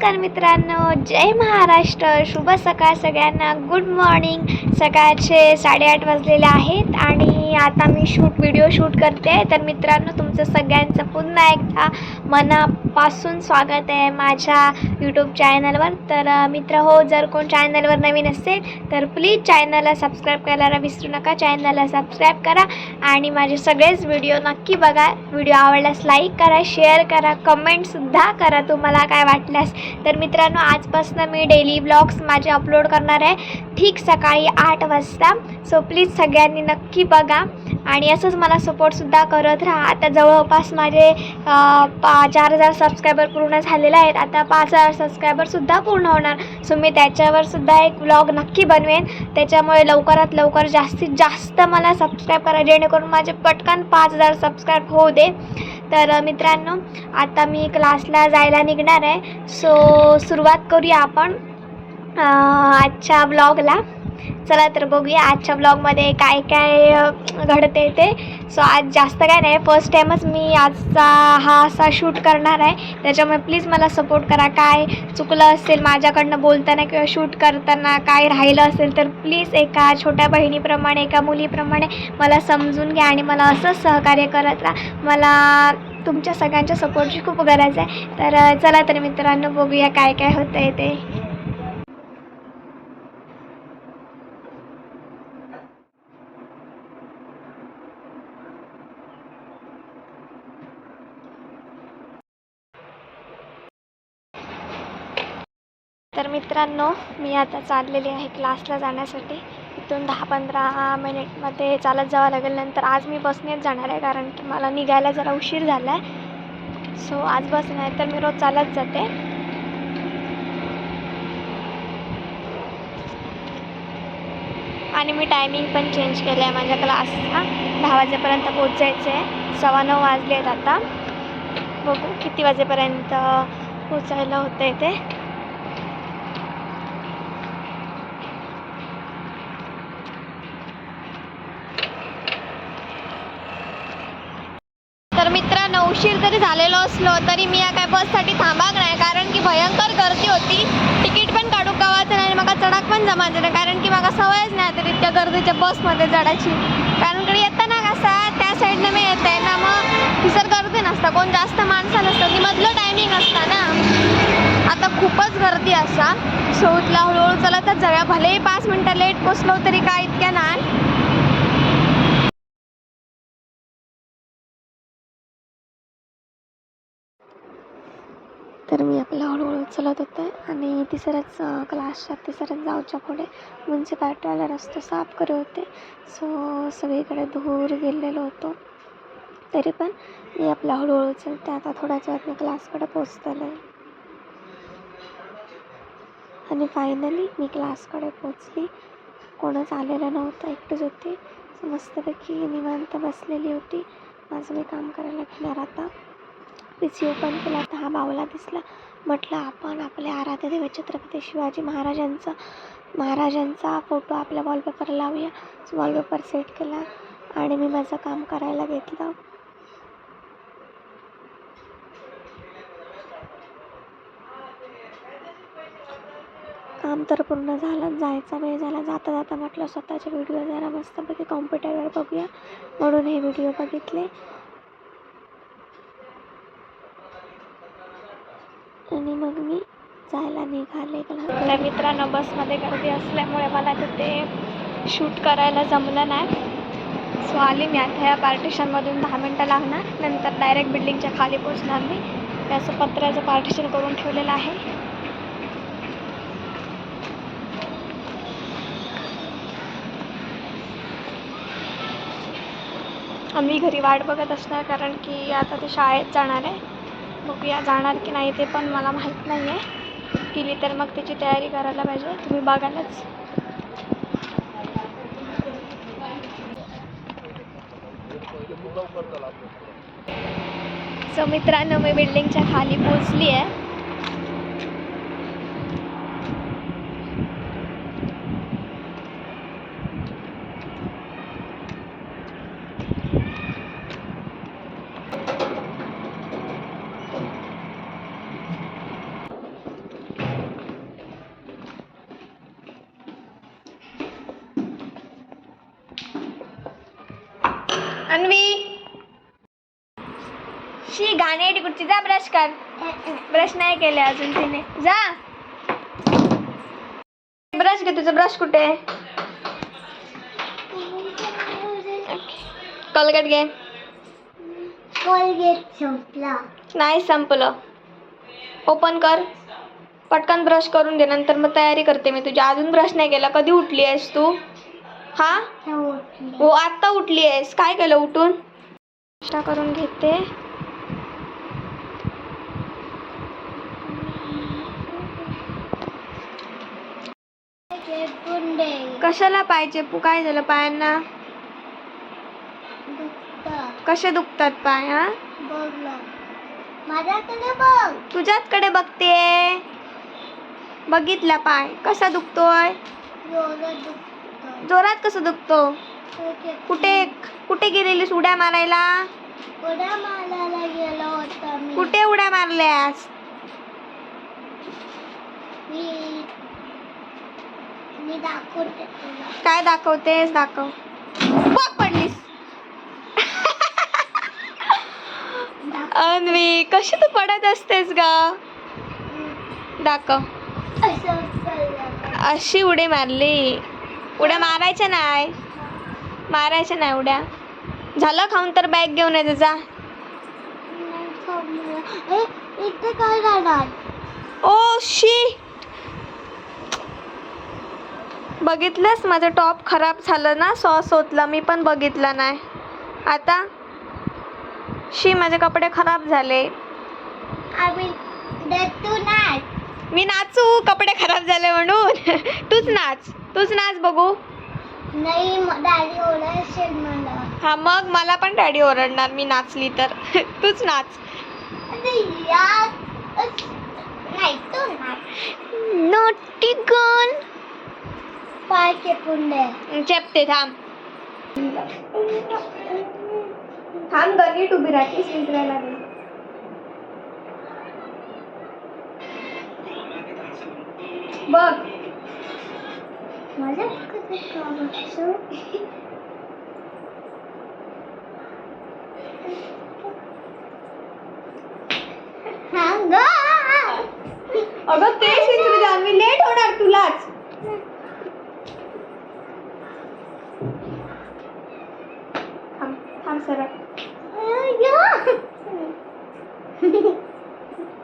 नमस्कार मित्रांनो जय महाराष्ट्र. शुभ सकाळ सगळ्यांना. गुड मॉर्निंग सकाळचे साडेआठ वाजलेले आहेत आणि आता मी शूट व्हिडिओ शूट करते. तर मित्रांनो तुमचं सगळ्यांचं पुन्हा एकदा मना पासून स्वागत आहे माझ्या यूट्यूब चॅनलवर तर मित्र हो जर कोण चॅनलवर नवीन असेल तर प्लीज चॅनलला सबस्क्राईब करायला विसरू नका. चॅनलला सबस्क्राईब करा आणि माझे सगळेच व्हिडिओ नक्की बघा. व्हिडिओ आवडल्यास लाईक करा शेअर करा कमेंटसुद्धा करा तुम्हाला काय वाटल्यास. तर मित्रांनो आजपासून मी डेली ब्लॉग्स माझे अपलोड करणार आहे ठीक सकाळी आठ वाजता. सो प्लीज सगळ्यांनी नक्की बघा आणि असंच मला सपोर्टसुद्धा करत राहा. आता जवळपास माझे पा चार हजार सबस्क्रायबर पूर्ण झालेले आहेत. आता पाच हजार सबस्क्रायबरसुद्धा पूर्ण होणार. सो मी त्याच्यावर सुद्धा एक व्लॉग नक्की बनवेन. त्याच्यामुळे लवकरात लवकर जास्तीत जास्त मला सबस्क्राईब करा जेणेकरून माझे पटकन पाच हजार सबस्क्राईब होऊ दे. तर मित्रांनो आता मी क्लासला जायला निघणार आहे. सो सुरुवात करूया आपण आजच्या ब्लॉगला चला तर बघूया आजच्या ब्लॉगमध्ये काय काय घडते ते. सो आज जास्त काय नाही फर्स्ट टाईमच मी आजचा हा असा शूट करणार आहे. त्याच्यामुळे प्लीज मला सपोर्ट करा. काय चुकलं असेल माझ्याकडनं बोलताना किंवा शूट करताना काय राहिलं असेल तर प्लीज एका छोट्या बहिणीप्रमाणे एका मुलीप्रमाणे मला समजून घ्या आणि मला असंच सहकार्य करत राहा. मला तुमच्या सगळ्यांच्या सपोर्टची खूप गरज आहे. तर चला तर मित्रांनो बघूया काय काय होतं आहे ते तर मित्रांनो मी आता चाललेली आहे क्लासला जाण्यासाठी. इथून दहा पंधरा मिनिटमध्ये चालत जावं लागेल. नंतर आज मी बसनेच जाणार आहे कारण की मला निघायला जरा उशीर झाला आहे सो आज बस नाही तर मी रोज चालत जाते. आणि मी टायमिंग पण चेंज केलं आहे माझ्या क्लासचा. दहा वाजेपर्यंत पोचायचं आहे सव्वा नऊ वाजले आहेत आता. बघू किती वाजेपर्यंत पोचायला होतं आहे ते तर मित्रांनो उशीर जरी झालेलो असलो तरी मी या काय बससाठी थांबाक नाही. कारण की भयंकर गर्दी होती. तिकीट पण काढू गावाचं नाही मला चढाक पण जमायचं नाही. कारण की मला सवयच नाही तर इतक्या गर्दीच्या बसमध्ये चढायची. कारण कडे येताना कसा त्या साईडनं मी येते ना मग तिसर गर्दी नसता. कोण जास्त माणसं नसतं. ती मधलं टायमिंग असतं ना. आता खूपच गर्दी असा. सौतला हळूहळू चला तर जरा भलेही पाच मिनटं लेट पोचलो तरी काय इतक्या नाही. तर मी आपलं हळूहळू चलत होते आणि तिसऱ्याच क्लासच्या तिसऱ्याच जाऊच्या पुढे म्युन्सिपाल्टीवाला रस्ता साफ करत होते. सो सगळीकडे धूर गेलेलो होतो. तरी पण मी आपला हळूहळू चलते आता थोड्याच वेळात मी क्लासकडे पोचतले आणि फायनली मी क्लासकडे पोचली कोणच आलेलं नव्हतं एकटंच होती. मस्तपैकी निवांत बसलेली होती. माझं मी काम करायला घेणार आता. पी ओपन केला तर हा बावला दिसला. म्हटलं आपण आपल्या आराध्य देव छत्रपती शिवाजी महाराजांचा महाराजांचा फोटो आपल्या वॉलपेपर लावूया. वॉलपेपर सेट केला आणि मी माझं काम करायला घेतलं. काम तर पूर्ण झालं. जायचा वेळ झाला. जाता जाता म्हटलं स्वतःचे व्हिडिओ जरा मस्तपैकी कॉम्प्युटरवर बघूया. म्हणून हे व्हिडिओ बघितले आणि मग मी जायला निघाले तर मित्रांनो बसमध्ये गर्दी असल्यामुळे मला तिथे शूट करायला जमलं नाही. सो आली मी आता ह्या पार्टिशनमधून दहा मिनटं लागणार. नंतर डायरेक्ट बिल्डिंगच्या खाली पोचणार मी. त्याचं असं पत्र्याचं पार्टिशन करून ठेवलेलं आहे. आम्ही घरी वाट बघत असणार कारण की आता ते शाळेत जाणार आहे. बघूया जाणार की नाही ते पण मला माहीत नाही आहे केली तर मग त्याची तयारी करायला पाहिजे. तुम्ही बघायलाच सो मित्रांनो मी बिल्डिंगच्या खाली पोचली आहे अन्वी शी कुठची जा ब्रश कर. ब्रश नाही केले अजून तिने. जा. ब्रश घे तुझं. ब्रश कुठे? कलगट घे. कोलगेट संपला. नाही संपलं. ओपन कर. पटकन ब्रश करून दे. नंतर मग तयारी करते मी तुझी. अजून ब्रश नाही केला. कधी उठली आहेस तू? हा? हो आत्ता उठली आहेस. काय केलं उठून? करून घेते. कशाला पाहिजे? पू काय झालं पायांना? दुखतं. कसे दुखतात पाय हा? बघलं माझ्याकडे बघ तुझ्याचकडे बघते. बघितला पाय. कसा दुखतोय? एवढं दुखतं जोरात कसं दुखतो. कुठे? कुठे गेलेलीस उड्या मारायला? उड्या मारायला गेलो होतो मी. कुठे उड्या मारल्यास? मी मी दाखवते काय दाखवतेस? दाखव. बघ पडलीस. अन्वी कशी तू पडत असतेस ग? दाखव. अशी उडी मारली. उड्या मारायच्या नाही. मारायच्या नाही उड्या. झालं खाऊन तर बॅग घेऊन येते जा ओ शी! बघितलंस? माझं टॉप खराब झालं ना सॉस ओतला मी पण बघितलं नाही. आता? शी माझे कपडे खराब झाले. तू मी नाचू. कपडे खराब झाले म्हणून. तूच नाच. तूच नाच बघू. नाही डॅडी ओरडशील मला. हा मग मला पण डॅडी ओरडणार. मी नाचली तर. तूच नाच. नाही तू नाही नोटी गन पाय चेपून दे चेपते थांब थांब गणित उभी राहतीस विचारायला लागेल बघ माझ्या? हा. अगं तेच विचारू द्या मी लेट होणार तुलाच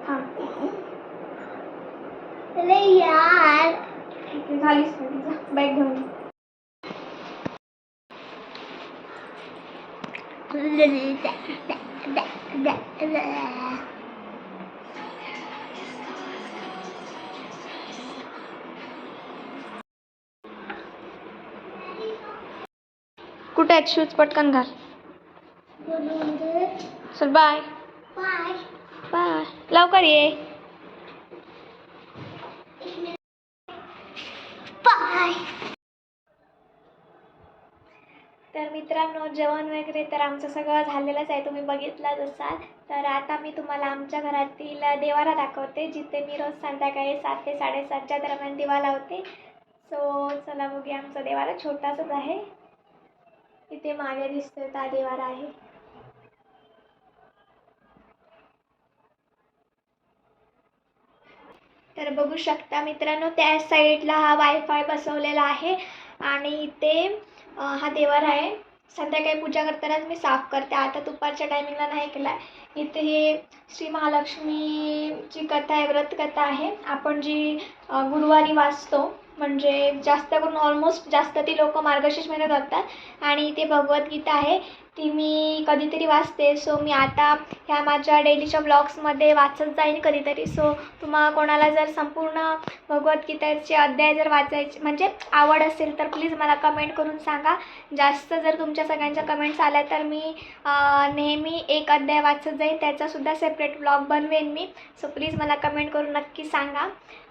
थांब अरे यार. झालीस बॅग घेऊन. कुठे आहेत शूज पटकन घाल. चल बाय बाय बाय लवकर ये. बाय तर मित्रांनो जेवण वगैरे तर आमचं सगळं झालेलंच आहे. तुम्ही बघितलंच असाल. तर आता मी तुम्हाला आमच्या घरातील देवारा दाखवते जिथे मी रोज संध्याकाळी सात ते साडेसातच्या दरम्यान दिवा लावते. सो चला बघूया. आमचा देवारा छोटासाच आहे. इथे मागे दिसतोय हा देवारा आहे. तर बघू शकता मित्रांनो त्या साईडला हा वायफाय बसवलेला आहे. आणि इथे हा देवार आहे. संध्याकाळी पूजा करतानाच मी साफ करते. आता दुपारच्या टायमिंगला नाही केला आहे इथे हे श्री महालक्ष्मीची कथा आहे व्रतकथा आहे. आपण जी गुरुवारी वाचतो म्हणजे जास्त करून ऑलमोस्ट जास्त ती लोक मार्गशीर्ष महिन्यात वाचतात. आणि इथे भगवद्गीता आहे. ती मी कधीतरी वाचते. सो मी आता ह्या माझ्या डेलीच्या ब्लॉग्समध्ये वाचत जाईन कधीतरी. सो तुम्हाला कोणाला जर संपूर्ण भगवद्गीताचे अध्याय जर वाचायचे म्हणजे आवड असेल तर प्लीज मला कमेंट करून सांगा. जास्त जर तुमच्या सगळ्यांच्या कमेंट्स आल्या तर मी नेहमी एक अध्याय वाचत जाईन. त्याचासुद्धा सेपरेट ब्लॉग बनवेन मी. सो प्लीज मला कमेंट करून नक्की सांगा.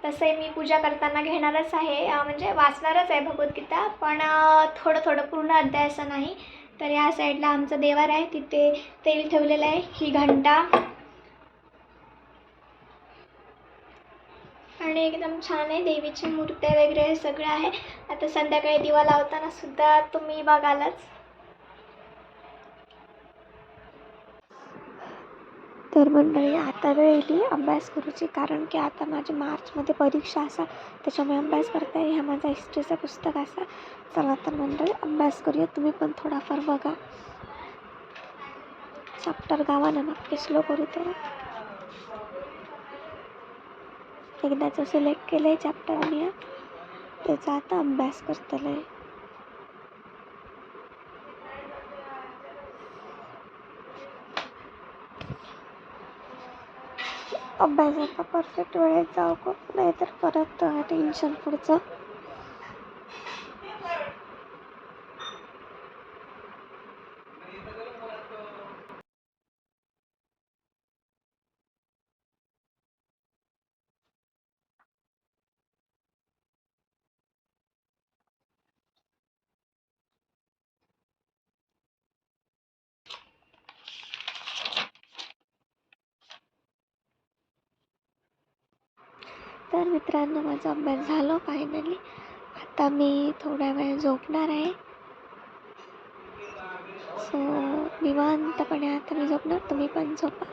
तसे मी पूजा करताना घेणारच आहे. म्हणजे वाचणारच आहे भगवद्गीता पण थोडं थोडं पूर्ण अध्याय असं नाही. तर या साईडला आमचं देवार आहे. तिथे तेल ठेवलेलं आहे. ही घंटा. आणि एकदम छान आहे. देवीची मूर्त्या वगैरे सगळं आहे. आता संध्याकाळी दिवा लावताना सुद्धा तुम्ही बघालच. तर मंडळी आता वेळ येली अभ्यास करूची. कारण की आता माझी मार्चमध्ये परीक्षा असा त्याच्यामुळे अभ्यास करता ह्या माझा हिस्ट्रीचं पुस्तक असा. चला तर मंडळी अभ्यास करूया. तुम्ही पण थोडाफार बघा. चॅप्टर गावानं मागे स्लो करू तर एकदाचं सिलेक्ट केलं आहे चॅप्टर मी त्याचा आता अभ्यास करतलं आहे अभ्यासाचा परफेक्ट वेळेत जाऊ. को नाहीतर परत टेन्शन पुढचं. तर मित्रांनो माझा अभ्यास झालो फायनली आता मी थोड्या वेळ झोपणार आहे. सो निवांतपणे आता मी झोपणार तुम्ही पण झोपा.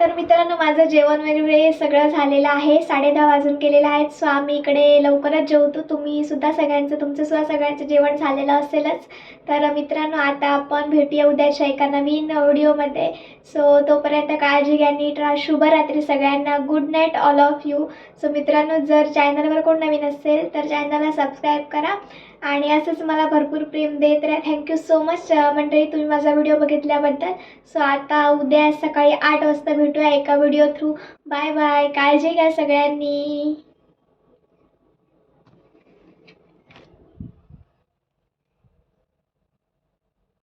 तर मित्रांनो माझं जेवण वगैरे सगळं झालेलं आहे. साडे दहा वाजून केलेलं आहे सो आम्ही इकडे लवकरच जेवतो. तुम्ही सुद्धा सगळ्यांचं तुमचं सुद्धा सगळ्यांचं जेवण झालेलं असेलच. तर मित्रांनो आता आपण भेटूया उद्याच्या एका नवीन व्हिडिओमध्ये. सो तोपर्यंत काळजी घ्या नीट राहा. शुभरात्री सगळ्यांना. Good night all of you so मित्रांनो जर चॅनलवर कोण नवीन असेल तर चॅनलला सबस्क्राईब करा. आणि असंच मला भरपूर प्रेम देत राहा. थँक्यू सो मच मंडळी तुम्ही माझा व्हिडिओ बघितल्याबद्दल. सो आता उद्या सकाळी आठ वाजता भेटूया एका व्हिडिओ थ्रू बाय बाय काळजी घ्या सगळ्यांनी.